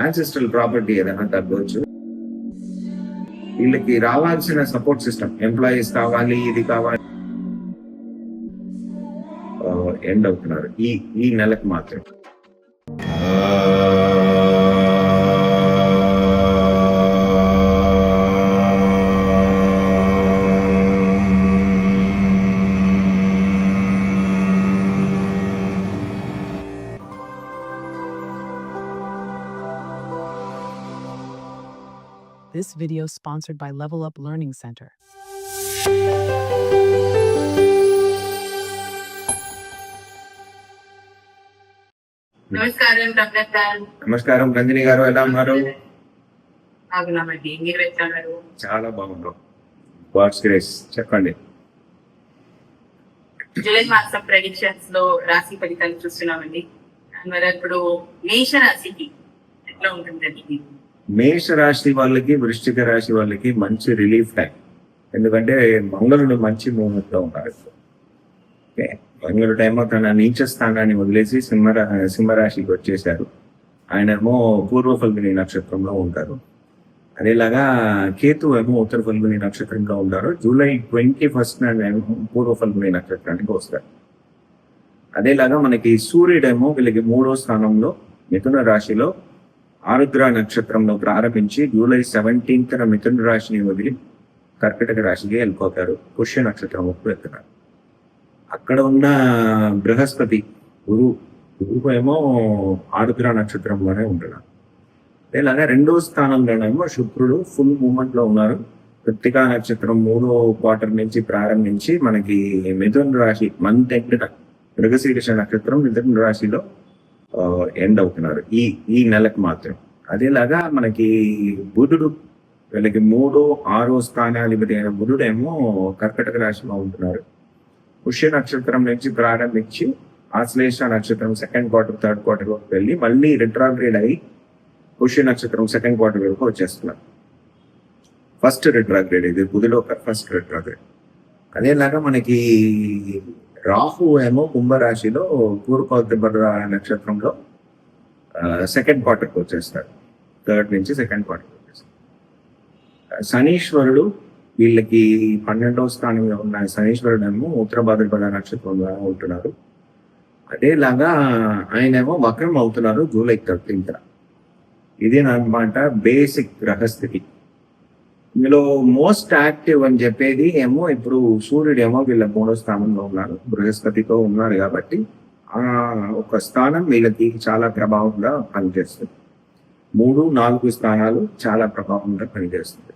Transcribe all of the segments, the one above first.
Ancestral property ఏదైనా తగ్గవచ్చు వీళ్ళకి రావాల్సిన సపోర్ట్ సిస్టమ్ ఎంప్లాయీస్ కావాలి ఇది కావాలి. ఎండ్ అవుతున్నారు. ఈ ఈ నెలకు మాత్రం This video sponsored by Level Up Learning Center. నమస్కారం డాక్టర్ సార్ నమస్కారం రంజని గారు ఎలా ఉన్నారు? బాగున్నామండి. మీరు చాలా బాగున్నాం. గాడ్స్ గ్రేస్ చెప్పండి. జూలై మాసం ప్రెడిక్షన్స్లో రాశి ఫలితాలు చూస్తున్నామండి. మరి ఇప్పుడు మేష రాశికి ఎట్లా ఉంటుందండి? మేష రాశి వాళ్ళకి వృశ్చిక రాశి వాళ్ళకి మంచి రిలీఫ్ టైం ఎందుకంటే మంగళుడు మంచి మూమెంట్లో ఉంటారు ఓకే? మంగళుడు ఏమో తన నీచ స్థానాన్ని వదిలేసి సింహరా సింహరాశికి వచ్చేసారు. ఆయన ఏమో పూర్వ ఫల్గుని నక్షత్రంలో ఉంటారు. అదేలాగా కేతు ఏమో ఉత్తర ఫల్గుని నక్షత్రంలో ఉంటారు. జూలై ట్వంటీ ఫస్ట్ ఏమో పూర్వ ఫల్గుని నక్షత్రానికి వస్తారు. అదేలాగా మనకి సూర్యుడేమో వీళ్ళకి మూడో స్థానంలో మిథున రాశిలో ఆరుద్ర నక్షత్రంలో ప్రారంభించి జూలై సెవెంటీన్త్ మిథున రాశిని వదిలి కర్కటక రాశికి వెళ్ళిపోతారు. పుష్య నక్షత్రం వెళ్తున్నారు. అక్కడ ఉన్న బృహస్పతి గురు గురువు ఏమో ఆరుద్ర నక్షత్రంలోనే ఉంటున్నారు. ఇలాగా రెండో స్థానంలోనేమో శుక్రుడు ఫుల్ మూమెంట్లో ఉన్నారు. కృత్తికా నక్షత్రం మూడో క్వార్టర్ నుంచి ప్రారంభించి మనకి మిథున రాశి మంత్ ఎండ్ మృగశీర్ష నక్షత్రం మిథున రాశిలో ఎండ్ అవుతున్నారు. ఈ ఈ నెలకు మాత్రం. అదేలాగా మనకి బుధుడు వీళ్ళకి మూడు ఆరో స్థానాధిపతి అయిన బుధుడేమో కర్కటక రాశిలో ఉంటున్నారు. పుష్య నక్షత్రం నుంచి ప్రారంభించి ఆశ్లేష నక్షత్రం సెకండ్ క్వార్టర్ థర్డ్ క్వార్టర్ వరకు వెళ్ళి మళ్ళీ రిట్రాగ్రేడ్ అయ్యి పుష్య నక్షత్రం సెకండ్ క్వార్టర్ వరకు వచ్చేస్తున్నారు. ఫస్ట్ రిట్రాగ్రేడ్ ఇది బుధుడు ఒక ఫస్ట్ రిట్రాగ్రేడ్ అదేలాగా మనకి రాహు ఏమో కుంభరాశిలో పూర్వోత్తర నక్షత్రంలో సెకండ్ క్వార్టర్కి వచ్చేస్తారు థర్డ్ నుంచి సెకండ్ క్వార్టర్కి వచ్చేస్తారు శనీశ్వరుడు వీళ్ళకి పన్నెండవ స్థానంలో ఉన్న శనీశ్వరుడు ఏమో ఉత్తర భాద్రపద నక్షత్రంలో ఉంటున్నారు. అదేలాగా ఆయన ఏమో వక్రం అవుతున్నారు జూలై థర్టీన్త్ ఇదేనమాట బేసిక్ గ్రహస్థితి. వీళ్ళు మోస్ట్ యాక్టివ్ అని చెప్పేది ఏమో ఇప్పుడు సూర్యుడు ఏమో వీళ్ళ మూడో స్థానంలో ఉన్నారు బృహస్పతితో ఉన్నారు కాబట్టి ఆ ఒక స్థానం వీళ్ళకి చాలా ప్రభావంగా పనిచేస్తుంది. మూడు నాలుగు స్థానాలు చాలా ప్రభావంగా పనిచేస్తుంది.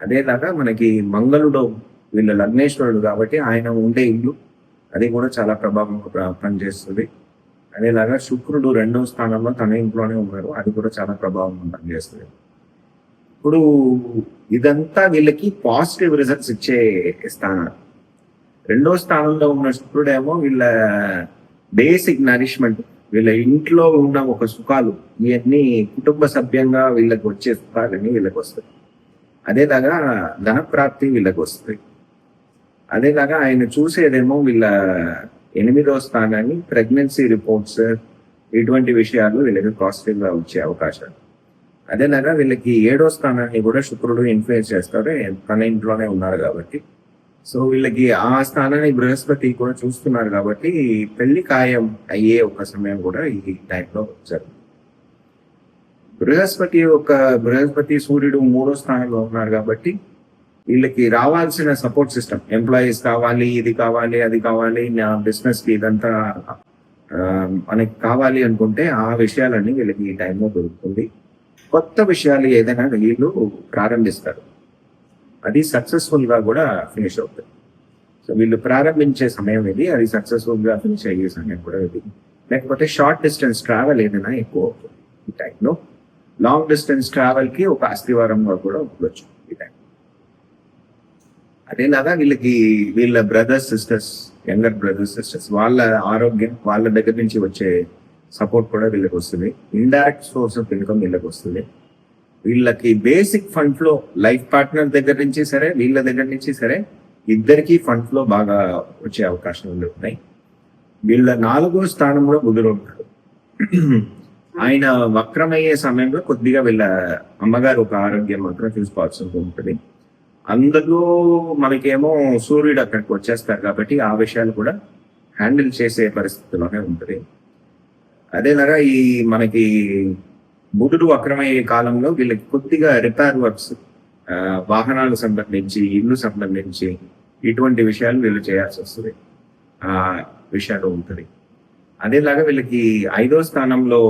అదేలాగా మనకి మంగళుడు వీళ్ళ లగ్నేశ్వరుడు కాబట్టి ఆయన ఉండే ఇల్లు అది కూడా చాలా ప్రభావంగా పనిచేస్తుంది. అదేలాగా శుక్రుడు రెండో స్థానంలో తన ఇంట్లోనే ఉన్నారు అది కూడా చాలా ప్రభావంగా పనిచేస్తుంది. ఇప్పుడు ఇదంతా వీళ్ళకి పాజిటివ్ రిజల్ట్స్ ఇచ్చే స్థానాలు రెండో స్థానంలో ఉన్న శుక్రుడేమో వీళ్ళ బేసిక్ నరిష్మెంట్ వీళ్ళ ఇంట్లో ఉన్న ఒక సుఖాలు ఇవన్నీ కుటుంబ సభ్యంగా వీళ్ళకి వచ్చే సుఖాలన్నీ వీళ్ళకి వస్తాయి. అదేలాగా ధనప్రాప్తి వీళ్ళకి వస్తుంది అదేలాగా ఆయన చూసేదేమో వీళ్ళ ఎనిమిదో స్థానాన్ని ప్రెగ్నెన్సీ రిపోర్ట్స్ ఇటువంటి విషయాలు వీళ్ళకి పాజిటివ్గా వచ్చే అవకాశాలు. అదేలాగా వీళ్ళకి ఏడో స్థానాన్ని కూడా శుక్రుడు ఇన్ఫ్లుయెన్స్ చేస్తారు తన ఇంట్లోనే ఉన్నారు కాబట్టి. సో వీళ్ళకి ఆ స్థానాన్ని బృహస్పతి కూడా చూస్తున్నారు కాబట్టి పెళ్ళి ఖాయం అయ్యే ఒక సమయం కూడా ఈ టైంలో జరుగుతుంది. బృహస్పతి ఒక బృహస్పతి సూర్యుడు మూడో స్థానంలో ఉన్నారు కాబట్టి వీళ్ళకి రావాల్సిన సపోర్ట్ సిస్టమ్ ఎంప్లాయీస్ కావాలి ఇది కావాలి అది కావాలి నా బిజినెస్కి ఇదంతా మనకి కావాలి అనుకుంటే ఆ విషయాలన్నీ వీళ్ళకి ఈ టైంలో దొరుకుతుంది. కొత్త విషయాలు ఏదైనా వీళ్ళు ప్రారంభిస్తారు. అది సక్సెస్ఫుల్గా కూడా ఫినిష్ అవుతుంది. సో వీళ్ళు ప్రారంభించే సమయం ఇది అది సక్సెస్ఫుల్గా ఫినిష్ అయ్యే సమయం కూడా ఇది. లేకపోతే షార్ట్ డిస్టెన్స్ ట్రావెల్ ఏదైనా ఎక్కువ అవుతుంది ఈ టైంలో లాంగ్ డిస్టెన్స్ ట్రావెల్కి ఒక అస్థివారంగా కూడా ఉండొచ్చు ఈ టైం అదేలాగా వీళ్ళకి వీళ్ళ brothers sisters younger brothers sisters వాళ్ళ ఆరోగ్యం వాళ్ళ దగ్గర నుంచి వచ్చే సపోర్ట్ కూడా వీళ్ళకి వస్తుంది. ఇండైరెక్ట్ సోర్స్ ఆఫ్ ఇన్కమ్ వీళ్ళకి వస్తుంది. వీళ్ళకి basic fund flow life partner దగ్గర నుంచి సరే వీళ్ళ దగ్గర నుంచి సరే ఇద్దరికి ఫండ్ ఫ్లో బాగా వచ్చే అవకాశాలు ఉన్నాయి. వీళ్ళ నాలుగో స్థానంలో బుధుడు ఉంటాడు. ఆయన వక్రమయ్యే సమయంలో కొద్దిగా వీళ్ళ అమ్మగారు ఒక ఆరోగ్యం మాత్రం చూసుకోవాల్సి ఉంటుంది. అందులో మనకేమో సూర్యుడు అక్కడికి వచ్చేస్తారు కాబట్టి ఆ విషయాలు కూడా హ్యాండిల్ చేసే పరిస్థితిలోనే ఉంటుంది. అదేలాగా ఈ మనకి బుధుడు వక్రమయ్యే కాలంలో వీళ్ళకి కొద్దిగా రిపేర్ వర్క్స్ వాహనాలకు సంబంధించి ఇల్లు సంబంధించి ఇటువంటి విషయాలు వీళ్ళు చేయాల్సి వస్తుంది. ఆ విషయాలు ఉంటుంది. అదేలాగా వీళ్ళకి ఐదో స్థానంలో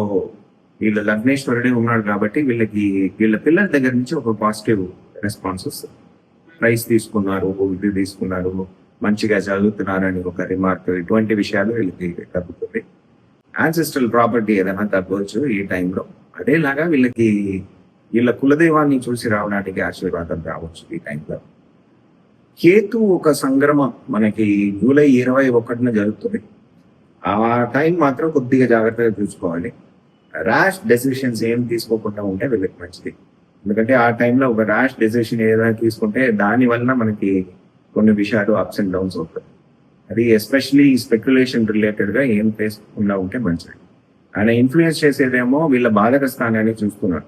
వీళ్ళు లగ్నేశ్వరుడే ఉన్నాడు కాబట్టి వీళ్ళకి వీళ్ళ పిల్లల దగ్గర నుంచి ఒక పాజిటివ్ రెస్పాన్స్ వస్తుంది. ప్రైజ్ తీసుకున్నారు ఇది తీసుకున్నారు మంచిగా చదువుతున్నారని ఒక రిమార్క్ ఇటువంటి విషయాలు వీళ్ళకి తగ్గుతుంది యాన్సిస్ట్రల్ ప్రాపర్టీ ఏదైనా తగ్గవచ్చు ఈ టైంలో. అదేలాగా వీళ్ళకి వీళ్ళ కులదైవాన్ని చూసి రావడానికి ఆశీర్వాదం రావచ్చు ఈ టైంలో. కేతు ఒక సంగ్రమం మనకి జూలై ఇరవై ఒకటిన జరుగుతుంది. ఆ టైం మాత్రం కొద్దిగా జాగ్రత్తగా చూసుకోవాలి. ర్యాష్ డెసిషన్స్ ఏం తీసుకోకుండా ఉంటే వీళ్ళకి మంచిది. ఎందుకంటే ఆ టైంలో ఒక ర్యాష్ డెసిషన్ ఏదైనా తీసుకుంటే దాని వలన మనకి కొన్ని విషయాలు అప్స్ అండ్ డౌన్స్ అవుతాయి. అది ఎస్పెషలీ స్పెక్యులేషన్ రిలేటెడ్గా ఏం ఏం చేసుకుండా ఉంటే మంచిది. ఆయన ఇన్ఫ్లుయెన్స్ చేసేదేమో వీళ్ళ బాధక స్థానాన్ని చూస్తున్నారు.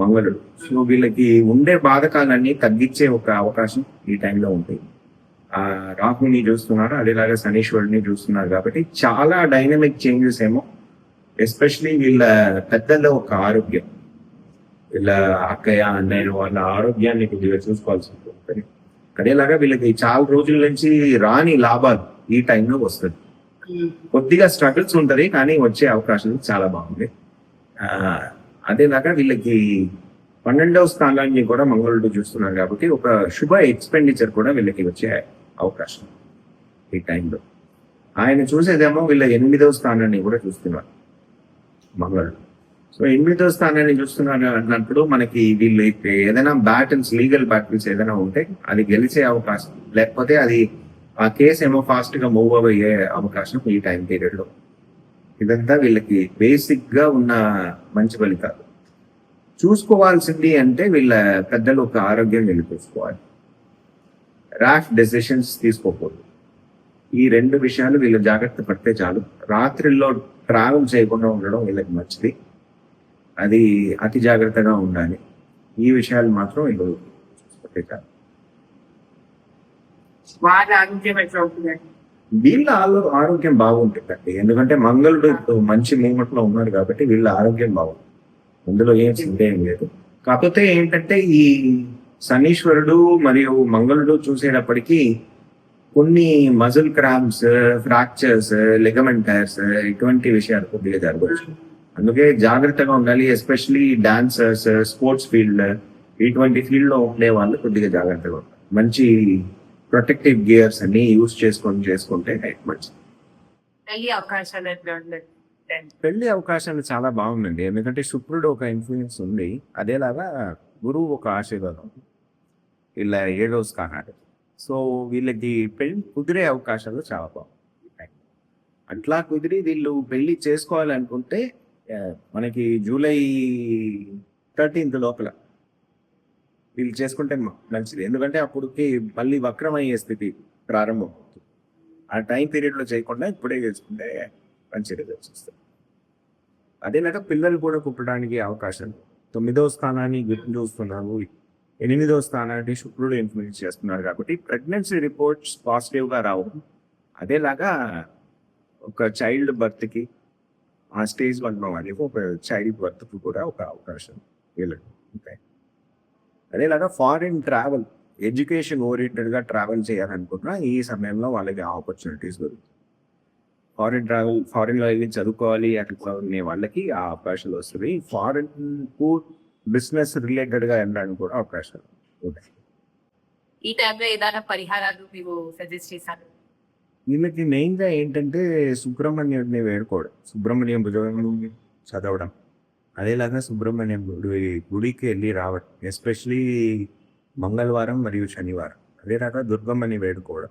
మంగళుడు. సో వీళ్ళకి ఉండే బాధకాలన్నీ తగ్గించే ఒక అవకాశం ఈ టైంలో ఉంటుంది ఆ రాహుని చూస్తున్నారు అదేలాగా శనీశ్వరుడిని చూస్తున్నారు కాబట్టి చాలా డైనమిక్ చేంజెస్ ఏమో ఎస్పెషలీ వీళ్ళ పెద్దల ఒక ఆరోగ్యం. వీళ్ళ అక్కయ్య అన్నయ్య వాళ్ళ ఆరోగ్యాన్ని కొద్దిగా చూసుకోవాల్సి ఉంటుంది. అదేలాగా వీళ్ళకి చాలా రోజుల నుంచి రాని లాభాలు ఈ టైంలో వస్తుంది. కొద్దిగా స్ట్రగుల్స్ ఉంటది కానీ వచ్చే అవకాశం చాలా బాగుంది. అదేలాగా వీళ్ళకి పన్నెండవ స్థానాన్ని కూడా మంగళుడు చూస్తున్నారు కాబట్టి ఒక శుభ ఎక్స్పెండిచర్ కూడా వీళ్ళకి వచ్చే అవకాశం ఈ టైంలో. ఆయన చూసేదేమో వీళ్ళ ఎనిమిదవ స్థానాన్ని కూడా చూస్తున్నారు మంగళుడు సో ఎనిమిదవ స్థానాన్ని చూస్తున్నారు అన్నప్పుడు మనకి వీళ్ళు ఏదైనా బ్యాటిల్స్ లీగల్ బ్యాటిల్స్ ఏదైనా ఉంటే అది గెలిచే అవకాశం. లేకపోతే అది ఆ కేసు ఏమో ఫాస్ట్గా మూవ్ అయ్యే అవకాశం ఈ టైం పీరియడ్లో. ఇదంతా వీళ్ళకి బేసిక్గా ఉన్న మంచి ఫలితాలు. చూసుకోవాల్సింది అంటే వీళ్ళ పెద్దలు ఒక ఆరోగ్యం వెళ్ళి చూసుకోవాలి ర్యాష్ డెసిషన్స్ తీసుకోకూడదు. ఈ రెండు విషయాలు వీళ్ళు జాగ్రత్త పడితే చాలు. రాత్రిలో ట్రావెల్ చేయకుండా ఉండడం వీళ్ళకి మంచిది. అది అతి జాగ్రత్తగా ఉండాలి. ఈ విషయాలు మాత్రం చాలు వాళ్ళ ఆరోగ్యం బాగుంటుందండి. ఎందుకంటే మంగళుడు మంచి మూమెంట్లో ఉన్నాడు కాబట్టి వీళ్ళ ఆరోగ్యం బాగుంటుంది. అందులో ఏం సందేహం లేదు. కాకపోతే ఏంటంటే ఈ శనీశ్వరుడు మరియు మంగళుడు చూసేటప్పటికి కొన్ని మజిల్ క్రాంప్స్ ఫ్రాక్చర్స్ లిగమెంటర్స్ ఇటువంటి విషయాలు కొద్దిగా జరగవచ్చు. అందుకే జాగ్రత్తగా ఉండాలి ఎస్పెషలీ డాన్సర్స్ స్పోర్ట్స్ ఫీల్డ్ ఇటువంటి ఫీల్డ్లో ఉండే వాళ్ళు కొద్దిగా జాగ్రత్తగా ఉండాలి. మంచి ప్రొటెక్టివ్ గేర్స్ అన్ని యూస్ చేసుకొని చేసుకుంటే మంచిది. పెళ్ళి అవకాశాలు పెళ్ళి అవకాశాలు చాలా బాగుందండి. ఎందుకంటే శుక్రుడు ఒక ఇన్ఫ్లుయెన్స్ ఉంది. అదేలాగా గురువు ఒక ఆశీర్వాదం. ఇలా ఏడో స్థానాలు సో వీళ్ళకి పెళ్ళి కుదిరే అవకాశాలు చాలా బాగుంటాయి అట్లా కుదిరి వీళ్ళు పెళ్ళి చేసుకోవాలనుకుంటే మనకి జూలై థర్టీన్త్ లోపల వీళ్ళు చేసుకుంటే మంచిది. ఎందుకంటే అప్పటికి మళ్ళీ వక్రమయ్యే స్థితి ప్రారంభం అవుతుంది. ఆ టైం పీరియడ్లో చేయకుండా ఇప్పుడే చేసుకుంటే మంచి రిజల్ట్స్ వస్తాయి. అదేలాగా పిల్లలు కూడా పుట్టడానికి అవకాశం. తొమ్మిదవ స్థానాన్ని గుర్తు చూస్తున్నారు ఎనిమిదవ స్థానాన్ని శుక్రుడు ఇన్ఫ్లుయెన్స్ చేస్తున్నారు కాబట్టి ప్రెగ్నెన్సీ రిపోర్ట్స్ పాజిటివ్గా రావు. అదేలాగా ఒక చైల్డ్ బర్త్కి ఆ స్టేజ్ వన్ అనేది ఒక చైల్డ్ బర్త్ కూడా ఒక అవకాశం. వీళ్ళ అదే లాగా ఫారిన్ ట్రావెల్ ఎడ్యుకేషన్ ఓరియంటెడ్గా ట్రావెల్ చేయాలనుకున్నా ఈ సమయంలో వాళ్ళకి ఆపర్చునిటీస్ దొరుకుతాయి. ఫారిన్ ట్రావెల్ ఫారిన్లో వెళ్ళి చదువుకోవాలి అట్లా ఉండే వాళ్ళకి ఆ అవకాశాలు వస్తుంది. ఫారిన్కు బిజినెస్ రిలేటెడ్గా వెళ్ళడానికి కూడా అవకాశాలు ఉంటాయి. ఈ టైంలో ఏదైనా పరిహారాలు మీరు సజెస్ట్ చేశారు? వీళ్ళకి మెయిన్గా ఏంటంటే సుబ్రహ్మణ్యుడిని వేడుకోవడం. సుబ్రహ్మణ్యం భుజం చదవడం. అదేలాగా సుబ్రహ్మణ్యం గుడి గుడికి వెళ్ళి రావడం. ఎస్పెషలీ మంగళవారం మరియు శనివారం. అదేలాగా దుర్గమ్మని వేడుకోవడం.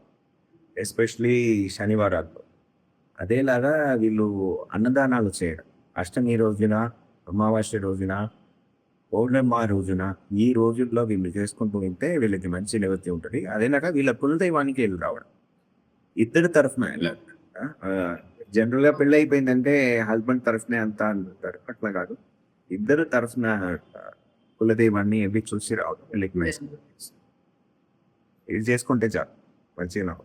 ఎస్పెషలీ శనివారాల్లో. అదేలాగా వీళ్ళు అన్నదానాలు చేయడం. అష్టమి రోజున అమావాస్య రోజున పౌర్ణమ రోజున ఈ రోజుల్లో వీళ్ళు చేసుకుంటూ ఉంటే వీళ్ళకి మంచి నివృత్తి ఉంటుంది. అదేలాగా వీళ్ళ కులదైవానికి వెళ్ళి రావడం. ఇద్దరు తరఫున జనరల్గా పెళ్ళి అయిపోయిందంటే హస్బెండ్ తరఫునే అంతా అంటారు. అట్లా కాదు. ఇద్దరు తరఫున కులదైవాన్ని ఎవి చూసి రావడం. ఇది చేసుకుంటే చాలు. మంచిగా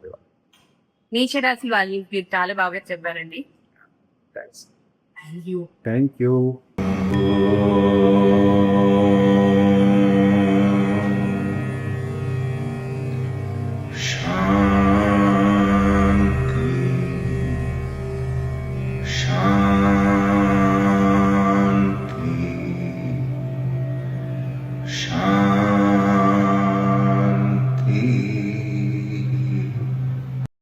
మేషరాశి వాళ్ళు మీరు చాలా బాగా చెప్పారండి. Thank you